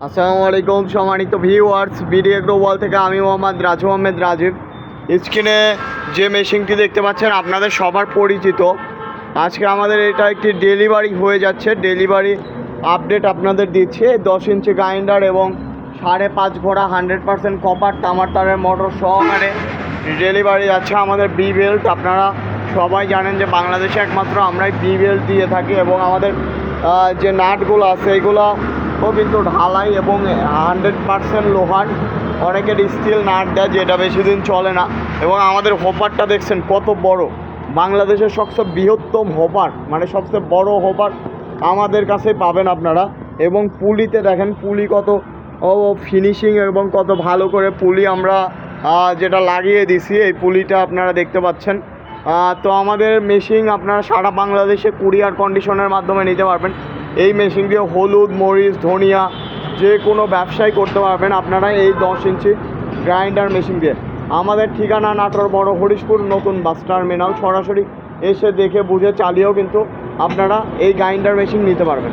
আসসালামু আলাইকুম সম্মানিত ভিউয়ার্স বিডি এগ্রো ওয়াল থেকে আমি মোহাম্মদ রাজু আহমেদ রাজীব। স্ক্রিনে যে মেশিনটি দেখতে পাচ্ছেন, আপনাদের সবার পরিচিত। আজকে আমাদের এটা একটি ডেলিভারি হয়ে যাচ্ছে। ডেলিভারি আপডেট আপনাদের দিচ্ছে। দশ ইঞ্চি গ্রাইন্ডার এবং সাড়ে পাঁচ ঘোড়া হান্ড্রেড পার্সেন্ট কপার তামার তারের মোটর সহকারে ডেলিভারি যাচ্ছে আমাদের বি বেল্ট আপনারা সবাই জানেন যে বাংলাদেশে একমাত্র আমরাই বি বেল্ট দিয়ে থাকি এবং আমাদের যে নাটগুলো আছে এইগুলো ও কিন্তু ঢালাই এবং হান্ড্রেড পার্সেন্ট লোহার। অনেকের স্টিল নাট দেয় যেটা বেশি দিন চলে না। এবং আমাদের হোপারটা দেখছেন কত বড়। বাংলাদেশের সবচেয়ে বৃহত্তম হোপার মানে সবচেয়ে বড় হোপার আমাদের কাছে পাবেন আপনারা। এবং পুলিতে দেখেন পুলি কত, ও ফিনিশিং এবং কত ভালো করে পুলি আমরা যেটা লাগিয়ে দিছি, এই পুলিটা আপনারা দেখতে পাচ্ছেন। তো আমাদের মেশিন আপনারা সারা বাংলাদেশে কুরিয়ার কন্ডিশনের মাধ্যমে নিতে পারবেন। এই মেশিন দিয়ে হলুদ, মরিচ, ধনিয়া যে কোনো ব্যবসায় করতে পারবেন আপনারা এই দশ ইঞ্চি গ্রাইন্ডার মেশিন দিয়ে। আমাদের ঠিকানা নাটোর বড় হরিশপুর, নতুন বাস টার্মিনাল সরাসরি এসে দেখে বুঝে চালিয়েও কিন্তু আপনারা এই গ্রাইন্ডার মেশিন নিতে পারবেন।